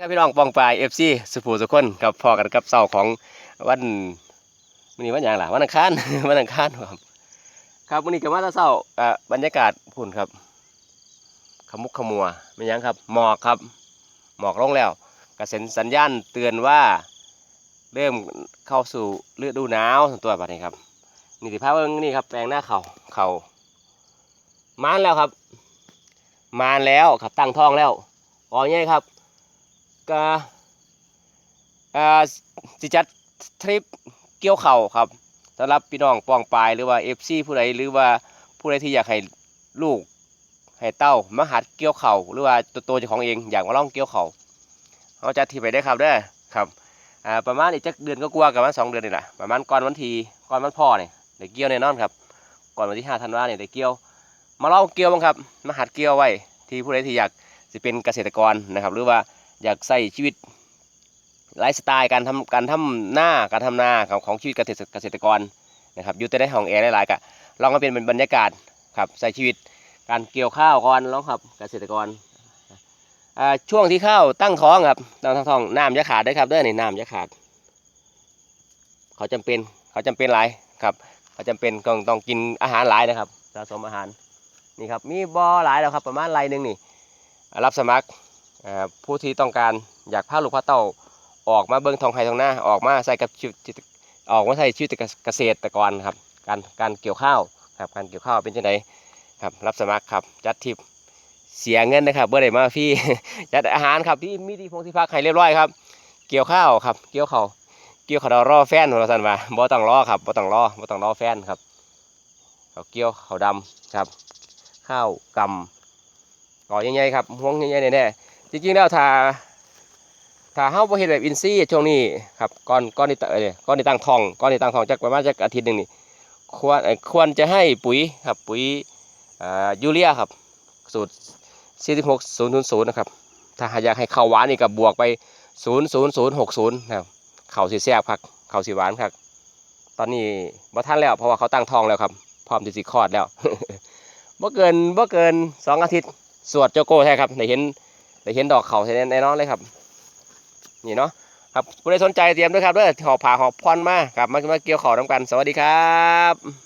ครับพี่น้องปองปลายเอฟซีสุภูสุคนกับพอกันกับเสาของวันวันนี้วันหยังล่ะวันอังคารวันอังคารครับ ครับวันนี้กับมาตาเสาอะบรรยากาศพุ่นครับ ขมุกขมัวไม่ยังครับหมอกครับหมอกลงแล้วกระเซ็นสัญญาณเตือนว่าเริ่มเข้าสู่ฤดูหนาวตัวบัดนี้ครับนี่สิภาพเบิ่งนี่ครับแปลงหน้าเขาเขามานแล้วครับ มานแล้วครับตั้งท้องแล้วอ๋อไงครับ ก็อ่าสิจัดทริปเกี่ยวเข่าครับสำหรับพี่น้องปองปลายหรือว่าเอฟซีผู้ใดหรือว่าผู้ใดที่อยากให้ลูกให้เต้ามาหัดเกี่ยวเข่าหรือว่าตัวโตวเจ้าของเองอยากมาล่องเกี่ยวเข่าเขาจะทีไปได้ครับเด้ครับอ่าประมาณอีกจักเดือนก็กลัวกับมันสองเดือนนี่แหละประมาณก่อนวันทีก่อนวันพ่อเนี่ยเดี๋ยวเกี่ยวแน่นอนครับ ก่อนวันที่ห้าธันวาเนี่ยเดี๋ยวเกี่ยว มาล่องเกี่ยวบ้างครับมาหัดเกี่ยวไว้ที่ผู้ใดที่อยากจะเป็นเกษตรกรนะครับ หรือว่า อยากใส่ชีวิตไลฟ์สไตล์การทำการทำหน้าการทำนาของของชีวิตเกษตรเกษตรกรนะครับอยู่แต่ในห้องแอร์หลายๆกะลองมาเป็นบรรยากาศครับใส่ชีวิตการเกี่ยวข้าวก่อนลองครับเกษตรกรช่วงที่ข้าวตั้งท้องครับตั้งท้องน้ำอยาขาดด้วยครับเด้อนี่น้ำอยาขาด เขาจำเป็นเขาจำเป็นหลายครับเขาจำเป็นต้องต้องกินอาหารหลายนะครับสะสมอาหารนี่ครับมีบ่อหลายแล้วครับประมาณไรหนึ่งนี่รับสมัคร ผู้ที่ต้องการอยากพาลูกพาเต้าออกมาเบิ่งทองไห้ทองหน้าออกมาใส่กับชีวิตออกมาใส่ชีวิตเกษตรกรครับการการเกี่ยวข้าวครับการเกี่ยวข้าวเป็นจังไดครับรับสมัครครับจัดทริปเสียเงินนะครับเบื่อได้มาฟรีจัดอาหารครับที่มีที่พงที่พักให้เรียบร้อยครับ เกี่ยวข้าวครับเกี่ยวข้าวเกี่ยวข้าวรอแฟนของเราสันว่าบ่ต้องรอครับบ่ต้องรอบ่ต้องรอแฟนครับเขาวเกี่ยวข้าวดำครับ ข้าวกำก่อใหญ่ๆครับห่วงใหญ่ๆแน่ๆ จริงๆแล้วถ้าถ้าเฮาบ่เฮ็ดแบบอินซีย์ช่วงนี้ครับก่อนก่อนที่ตเอ้ยก่อนที่ตั้งทองก่อนที่ตั้งทองจักประมาณจักอาทิตย์หนึงนี่ควรควรจะให้ปุ๋ยครับปุ๋ยอ่ายูเรียครับ สูตร46000นะครับถ้าอยากให้ข้าวหวานนี่ก็บวกไป 00060นะครับเข้าสิแซ่บครับเข้าสิหวานครับตอนนี้บ่ทันแล้วเพราะว่าเขาตั้งทองแล้วครับพร้อมที่สิคลอดแล้วบ่เกินบ่เกินสองอาทิตย์สวดโจโก้ใช่ครับได้เห็น ได้เห็นดอกเขาใช่แน่นอนเลยครับ นี่เนาะครับผู้ใดสนใจเตรียมด้วยครับเด้อหอบผ่าหอบพรมาครับมามาเกี่ยวขอน้ำกัน สวัสดีครับ